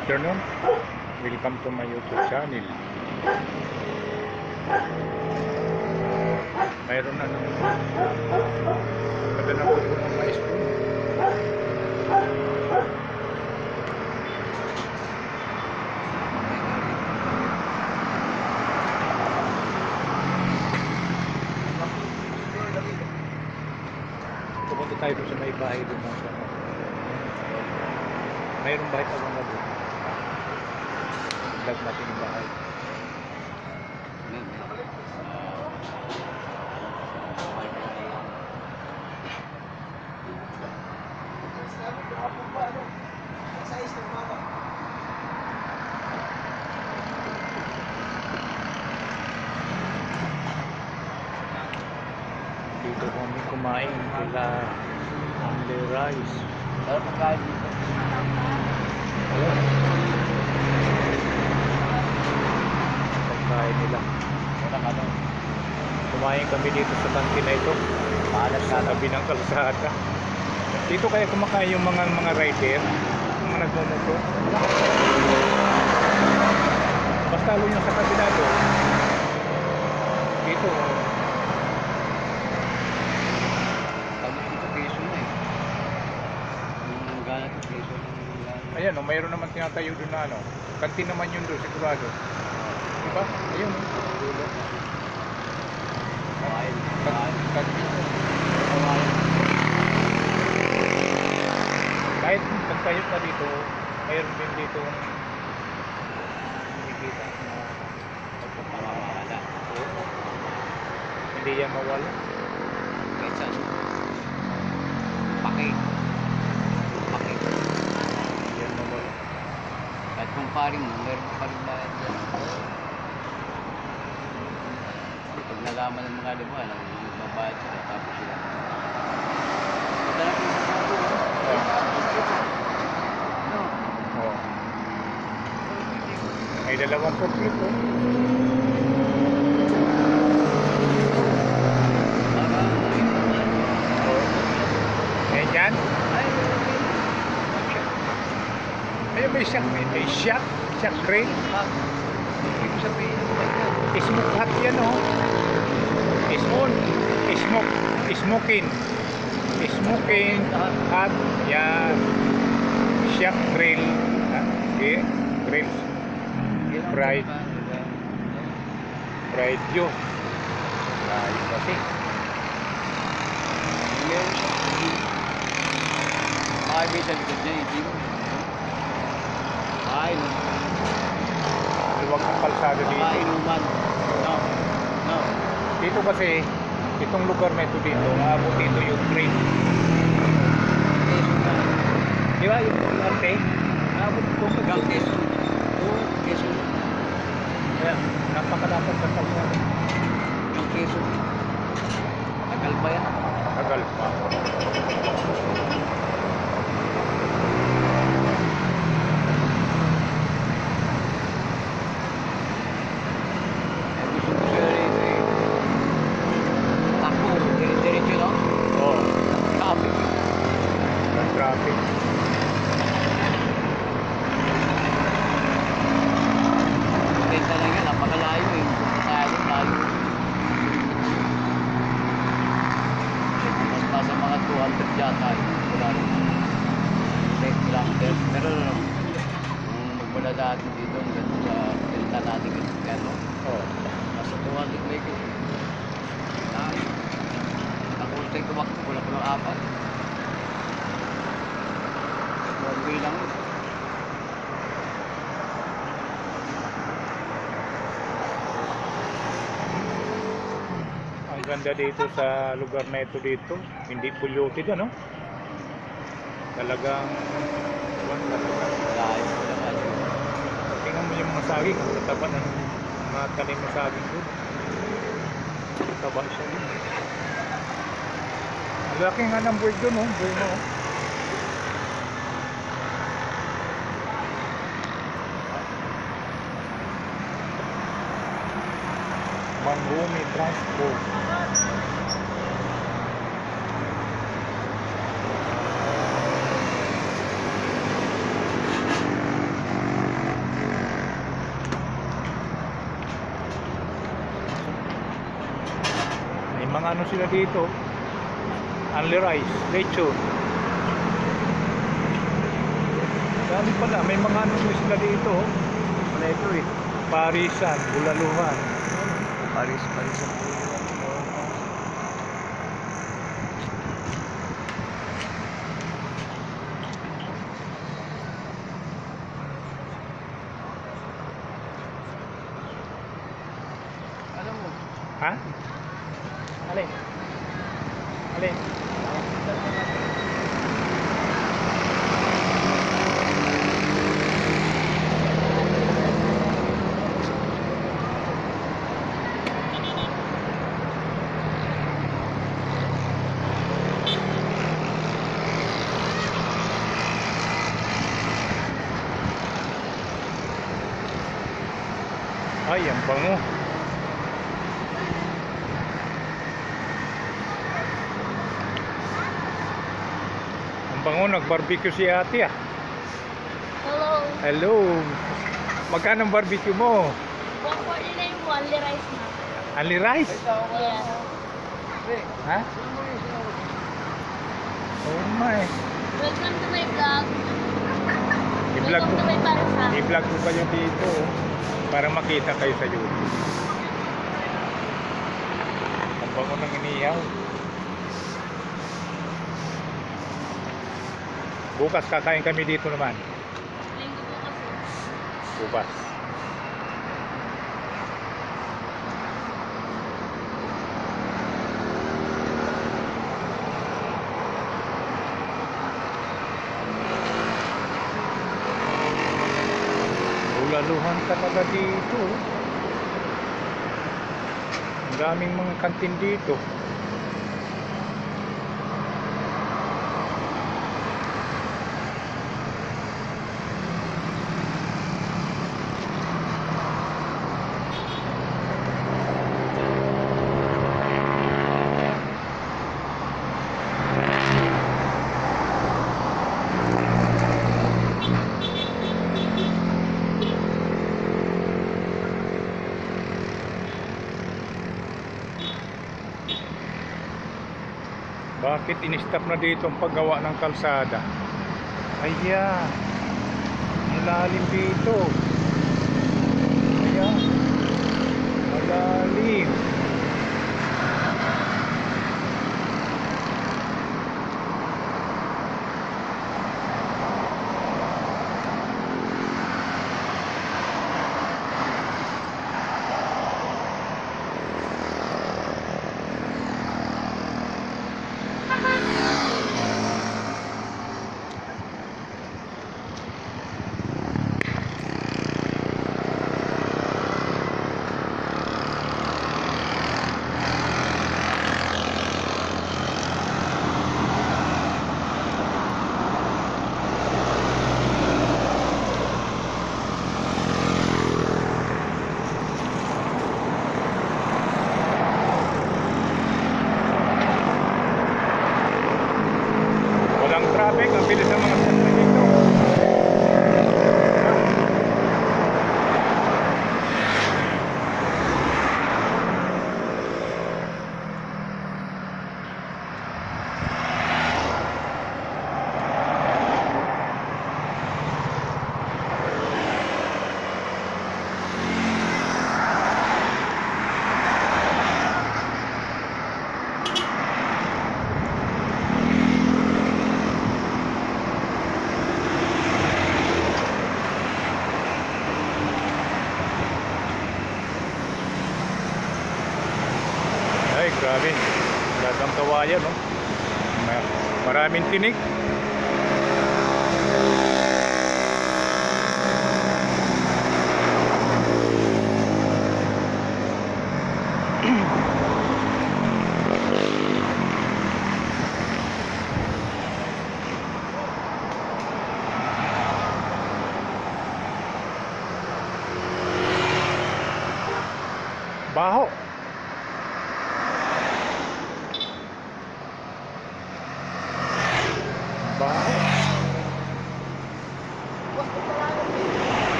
afternoon. Welcome to my YouTube channel. Mayroon na naman. Ganda na po ng mais ko. Pupunta tayo sa may bahay doon. ng- Mayroong bahay pa mga doon. Vlog natin yung bahay. Dito kami kumain kila Only Rice. Sarap ang kain dito. Ayun. Pagkain nila. Walang ano. Kumain kami dito sa tangke na ito. Maalat Sa tabi ng kalsada. Dito kaya kumakain yung mga mga rider, mga nagmumoto. Basta lalo yung sa kabila doon. Dito, na eh. Ayan o, mayroon naman tinatayo doon na ano. Kantin naman yun doon, sigurado. Diba? Ayun. Kawain. Kantin. Kawain. Kahit pagtayo ka dito, mayroon din dito nakikita na Mamamala. hindi yan mawala. Kahit saan. Paki. Paki. Hindi yan mawala. Kahit kung paring mo, meron pa rin bayad yan. Nalaman ng mga alam mo, magbabayad sila, tapos sila. Na. Oh. May dalawang forklift oh. Oh. Eh dyan, Ay, may shock, may, may shock, shock crane. Ibig sabihin, Smoke hot yan oh. Smoke, smoke, smoking. Smoking hot, yan. Shock grill. Ah, okay. Grills. Fried. Fried yun. Fried kasi. Ay, may sa likod niya, hindi mo. Ay, no. Luwag ang kalsada dito. inuman. No. No. Dito kasi, itong lugar na ito dito, maabot dito yung train. Di ba? Yung arte, maabot itong Hanggang Quezon. Oo, Quezon. Kaya, napakalapat sa kalsada. Hanggang Quezon. Tagal pa yan. Tagal pa. Eh, Gusto ko siya rito eh. Takbo, dire-diretso lang. Oo, oh, Traffic. ng traffic. Benta lang yan, napakalayo eh. Kaya doon, layo. Mas nasa mga 200 yata eh. Wala rin. 10 kilometers. Pero kung magmula natin dito hanggang sa benta natin kasi pero Oo. nasa 200 may kilo. Layo. Ako tayo lang apat. One way lang yun. Ang ganda dito sa lugar na ito dito. Hindi polluted ano? Talagang one naman. Tingnan mo yung masaging, ang tataba ng mga tanim na saging doon. Taba siya doon. Laki nga ng bird doon, oh. Bird mo, oh. Mangrumi Transport. May mga ano sila dito. Only rice, lechon. Dami pala, may mga ano sila dito. oh. Wala ito eh. Parisan, bulaluhan. Paris, Paris. Alam mo, Ha? Alin? Alin? Ay, ang bango. Ang bango, nag-barbecue si ate ah. Hello. Hello. Magkano ang barbecue mo? 149 po, only rice na. Only rice? Ayan. Ha? Oh my. Welcome to my vlog. I-vlog Welcome ko. to my parasa. I-vlog ko kayo dito oh, para makita kayo sa YouTube. Ang bango ng inihaw. Bukas kakain kami dito naman. Linggo po kasi. Bukas. Bulaluhan talaga dito. Ang daming mga kantin dito. Bakit in-stop na dito ang paggawa ng kalsada? Ayan. Malalim dito. Ayan. Malalim. Walang traffic. Ang bilis ng mga sasakyan dito. Ay, grabe. Lahat ng kawayan, no? Ma- Maraming tinik.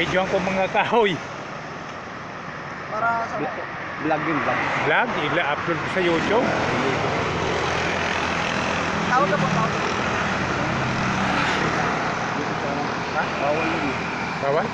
Videoan ko mga kahoy. Para sa Vlog yun, vlog. Vlog, ila-upload ko sa YouTube. Tawag ka po, tawag. Bawal yun. Bawal?